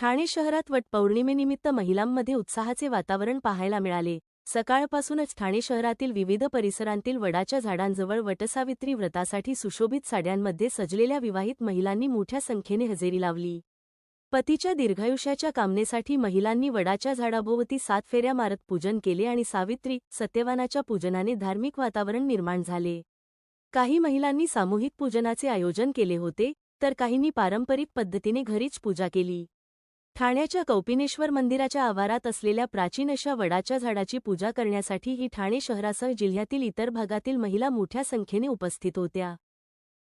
ठाणे शहरात वटपौर्णिमेनिमित्त महिलांमध्ये उत्साहाचे वातावरण पाहायला मिळाले. सकाळपासूनच ठाणे शहरातील विविध परिसरांतील वडाच्या झाडांजवळ वटसावित्री व्रतासाठी सुशोभित साड्यांमध्ये सजलेल्या विवाहित महिलांनी मोठ्या संख्येने हजेरी लावली. पतीच्या दीर्घायुष्याच्या कामनेसाठी महिलांनी वडाच्या झाडाभोवती सात फेऱ्या मारत पूजन केले आणि सावित्री सत्यवानाच्या पूजनाने धार्मिक वातावरण निर्माण झाले. काही महिलांनी सामूहिक पूजनाचे आयोजन केले होते तर काहींनी पारंपरिक पद्धतीने घरीच पूजा केली. ठाण्याच्या कौपिनेश्वर मंदिराच्या आवारात असलेल्या प्राचीन अशा वडाच्या झाडाची पूजा करण्यासाठी ही ठाणे शहरासह जिल्ह्यातील इतर भागातील महिला मोठ्या संख्येने उपस्थित होत्या.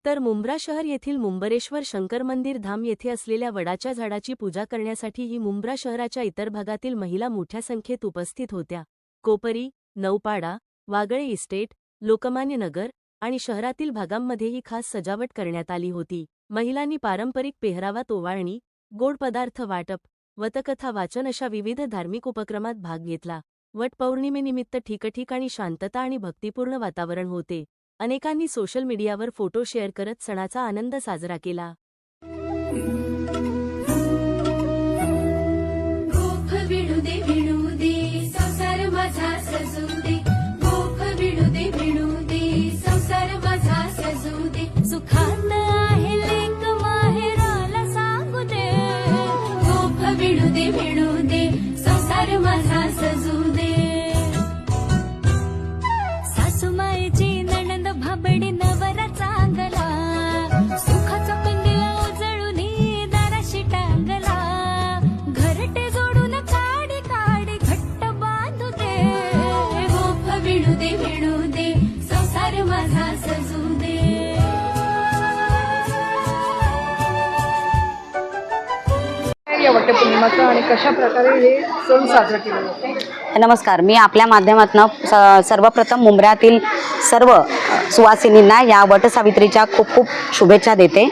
तर मुंब्रा शहर येथील मुंबरेश्वर शंकर मंदिर धाम येथे असलेल्या वडाच्या झाडाची पूजा करण्यासाठी ही मुंब्रा शहराच्या इतर भागातील महिला मोठ्या संख्येत उपस्थित होत्या. कोपरी नौपाडा वागळे इस्टेट लोकमान्य नगर आणि शहरातील भागांमध्येही खास सजावट करण्यात आली होती. महिलांनी पारंपरिक पेहरावात ओवाळणी गोड पदार्थ वाटप वतकथा वाचन अशा विविध धार्मिक उपक्रमात भाग घेतला. वटपौर्णिमेनिमित्त ठिकठिकाणी शांतता आणि भक्तिपूर्ण वातावरण होते. अनेकांनी सोशल मीडियावर फोटो शेअर करत सणाचा आनंद साजरा केला. विणू या वटपौर्णिमाचं आणि कशा प्रकारे हे सण साजरा केला जातो? नमस्कार मी आपल्या माध्यमातून सर्वप्रथम मुंबऱ्यातील सर्व सुवासिनींना या वटसावित्रीच्या खूप खूप शुभेच्छा देते.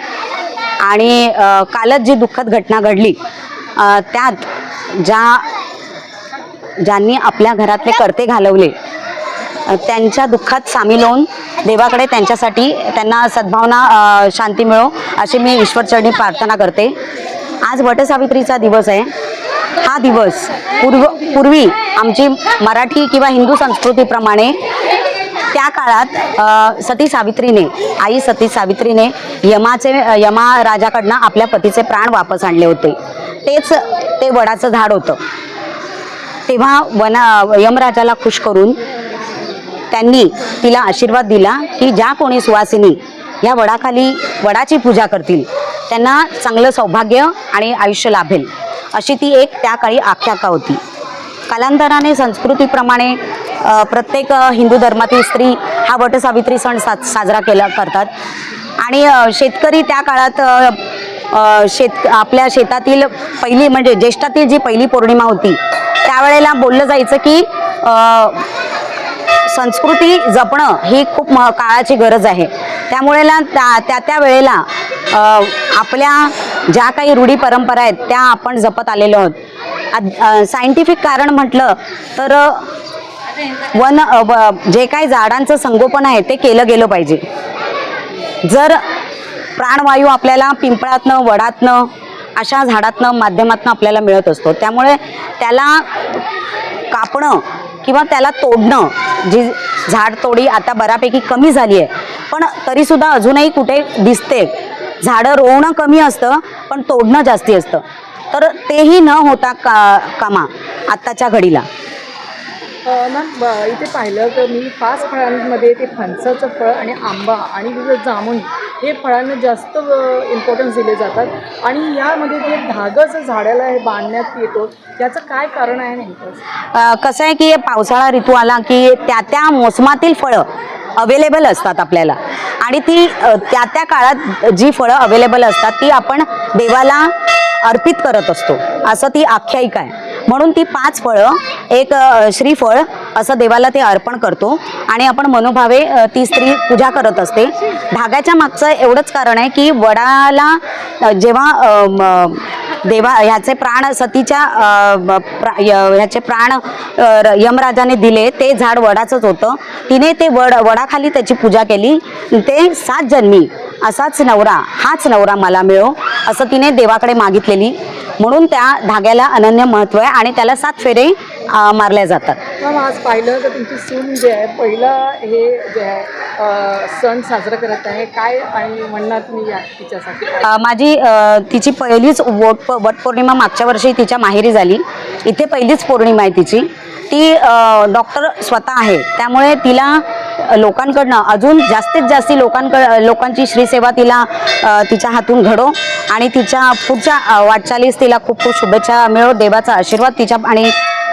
आणि कालच जी दुःखद घटना घडली त्यात ज्या ज्यांनी आपल्या घरातले कर्ते घालवले त्यांच्या दुःखात सामील होऊन देवाकडे त्यांच्यासाठी त्यांना सद्भावना शांती मिळो अशी मी ईश्वरचरणी प्रार्थना करते. आज वटसावित्रीचा दिवस आहे. हा दिवस पूर्व पूर्वी आमची मराठी किंवा हिंदू संस्कृतीप्रमाणे त्या काळात सती सावित्रीने आई सती सावित्रीने यमाचे यमा राजाकडनं आपल्या पतीचे प्राण वापस आणले होते. तेच ते वडाचं झाड होतं. तेव्हा वना यमराजाला खुश करून त्यांनी तिला आशीर्वाद दिला की ज्या कोणी सुवासिनी या वडाखाली वडाची पूजा करतील त्यांना चांगलं सौभाग्य आणि आयुष्य लाभेल. अशी ती एक त्या काळी आख्याका होती. कालांतराने संस्कृतीप्रमाणे प्रत्येक हिंदू धर्मातील स्त्री हा वटसावित्री सण सा साजरा केला करतात. आणि शेतकरी त्या काळात शेत आपल्या शेतातील पहिली म्हणजे ज्येष्ठातील जी पहिली पौर्णिमा होती त्यावेळेला बोललं जायचं की संस्कृती जपणं ही खूप म काळाची गरज आहे. त्यामुळेला त्या त्या त्या वेळेला आपल्या ज्या काही रूढी परंपरा आहेत त्या आपण जपत आलेलो आहोत. सायंटिफिक कारण म्हटलं तर वन व- जे काही झाडांचं संगोपन आहे ते केलं गेलं पाहिजे. जर प्राणवायू आपल्याला पिंपळातनं वडातनं अशा झाडातनं माध्यमातनं आपल्याला मिळत असतो. त्यामुळे त्याला कापणं किंवा त्याला तोडणं जी झाड तोडी आता बऱ्यापैकी कमी झाली आहे पण तरीसुद्धा अजूनही कुठे दिसते. झाडं रोवणं कमी असतं पण तोडणं जास्ती असतं. तर तेही न होता का कामा आत्ताच्या घडीला. मॅम इथे पाहिलं तर मी पाच फळांमध्ये ते फणसाचं फळ आणि आंबा आणि विविध जामुन हे फळांना जास्त इम्पॉर्टन्स दिले जातात. आणि यामध्ये जे धागं जर झाडाला हे बांधण्यात येतो याचं काय कारण आहे नेमकं? कसं आहे की पावसाळा ऋतू आला की त्या त्या मोसमातील फळं अवेलेबल असतात आपल्याला. आणि ती त्या त्या काळात जी फळं अवेलेबल असतात ती आपण देवाला अर्पित करत असतो. असं ती आख्यायिका आहे. म्हणून ती पाच फळं एक श्रीफळ असं देवाला ते अर्पण करतो. आणि आपण मनोभावे ती स्त्री पूजा करत असते. धाग्याच्या मागचं एवढंच कारण आहे की वडाला जेव्हा देवा ह्याचे प्राण सतीच्या प्रा- य- ह्याचे प्राण र- यमराजाने दिले ते झाड वडाचंच होतं. तिने ते वड वडाखाली त्याची पूजा केली. ते सात जन्मी असाच नवरा हाच नवरा मला मिळो असं तिने देवाकडे मागितलेली. म्हणून त्या धाग्याला अनन्य महत्त्व आहे आणि त्याला सात फेरे मारल्या जातात. मॅम आज पाहिलं तर तुमची सून जे आहे पहिलं हे जे आहे सण साजरा करत आहे. काय आणि म्हणणार तुम्ही या तिच्यासाठी? अ, माझी अ, तिची पहिलीच वट वटपौर्णिमा मागच्या वर्षी तिच्या माहेरी झाली. इथे पहिलीच पौर्णिमा आहे तिची. ती अ, डॉक्टर स्वतः आहे. त्यामुळे तिला अ, लोकांकडनं अजून जास्तीत जास्त लोकांकड लोकांची श्रीसेवा तिला अ, तिच्या हातून घडो आणि तिच्या पुढच्या अ, वाटचालीस तिला खूप खूप शुभेच्छा मिळो. देवाचा आशीर्वाद तिच्या आणि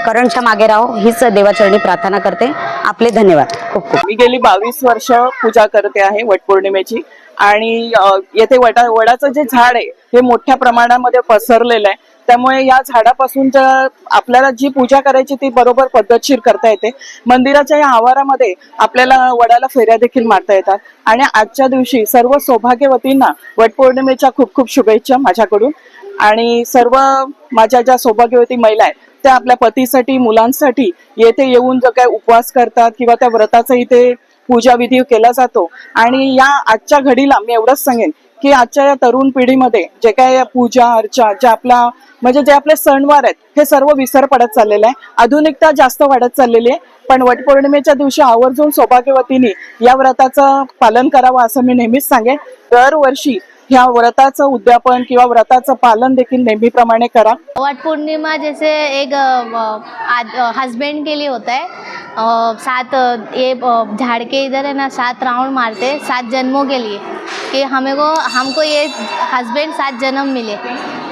करणच्या मागे राहो हीच देवाचरणी प्रार्थना करते. आपले धन्यवाद. खूप खूप. मी गेली बावीस वर्ष पूजा करते आहे वटपौर्णिमेची आणि येथे वडा वडाचं जे झाड आहे हे मोठ्या प्रमाणामध्ये पसरलेलं आहे. त्यामुळे या झाडापासून जर आपल्याला जी पूजा करायची ती बरोबर पद्धतशीर करता येते. मंदिराच्या या आवारामध्ये आपल्याला वडाला फेऱ्या देखील मारता येतात. आणि आजच्या दिवशी सर्व सौभाग्यवतींना वटपौर्णिमेच्या खूप खूप शुभेच्छा माझ्याकडून. आणि सर्व माझ्या ज्या सौभाग्यवती महिला आहेत त्या आपल्या पतीसाठी मुलांसाठी येथे येऊन जो काय उपवास करतात किंवा त्या व्रताचा इथे पूजा विधी केला जातो. आणि या आजच्या घडीला मी एवढंच सांगेन की आजच्या या तरुण पिढीमध्ये जे काय पूजा अर्चा जे आपला म्हणजे जे आपले सणवार आहेत हे सर्व विसर पडत चाललेलं आहे. आधुनिकता जास्त वाढत चाललेली आहे. पण वटपौर्णिमेच्या दिवशी आवर्जून सौभाग्यवतीने या व्रताचं पालन करावं असं मी नेहमीच सांगेन. दरवर्षी ह्या व्रताचं उद्यापन किंवा व्रताचं पालन देखील नेहमीप्रमाणे करा. वट पूर्णिमा जैसे एक हस्बैंड के लिए होता है। सात ये झाड़ के इधर है ना सात राउंड मारते हैं सात जन्मों के लिए। कि हमें को हमको ये हस्बैंड सात जन्म मिले।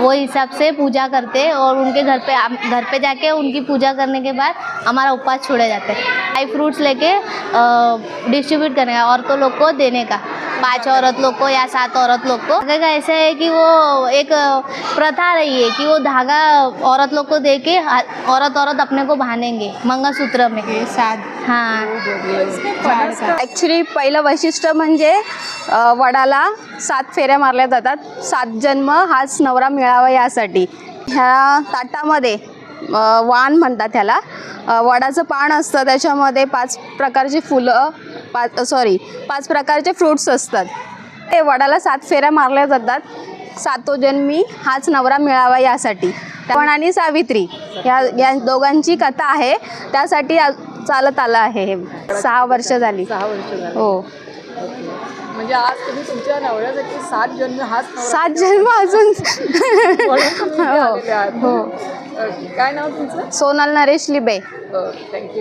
वो हिसाब से पूजा करते हैं और उनके घर पे घर पे जाके उनकी पूजा करने के बाद हमारा उपवास छोड़े जाते हैं। ड्राई फ्रूट्स लेके डिस्ट्रीब्यूट करने का औरतों लोग को देने का। पांच औरत लोग को या सात औरत लोग को धागे का ऐसा है कि वो एक प्रथा रही है कि वो धागा औरत लोग को दे के औरत औरत अपने को बांधेंगे मंगलसूत्र में. साथ हाँ. ॲक्च्युली पहिलं वैशिष्ट्य म्हणजे वडाला सात फेऱ्या मारल्या जातात. सात जन्म हाच नवरा मिळावा यासाठी. ह्या ताटामध्ये वाण म्हणतात त्याला. वडाचं पान असतं त्याच्यामध्ये पाच प्रकारची फुलं पाच सॉरी पाच प्रकारचे फ्रूट्स असतात. ते वडाला सात फेऱ्या मारल्या जातात. सातो जन्मी हाच नवरा मिळावा यासाठी. पण आणि सावित्री या या दोघांची कथा आहे. त्यासाठी चालत आलं आहे हे. सहा वर्ष झाली. सहा वर्ष हो. म्हणजे आज तुम्ही तुमच्या नवऱ्यासाठी सात जन्म सात जन्म अजून. हो. हो. काय नाव तुमचं? सोनल नरेश लिबे. Thank you.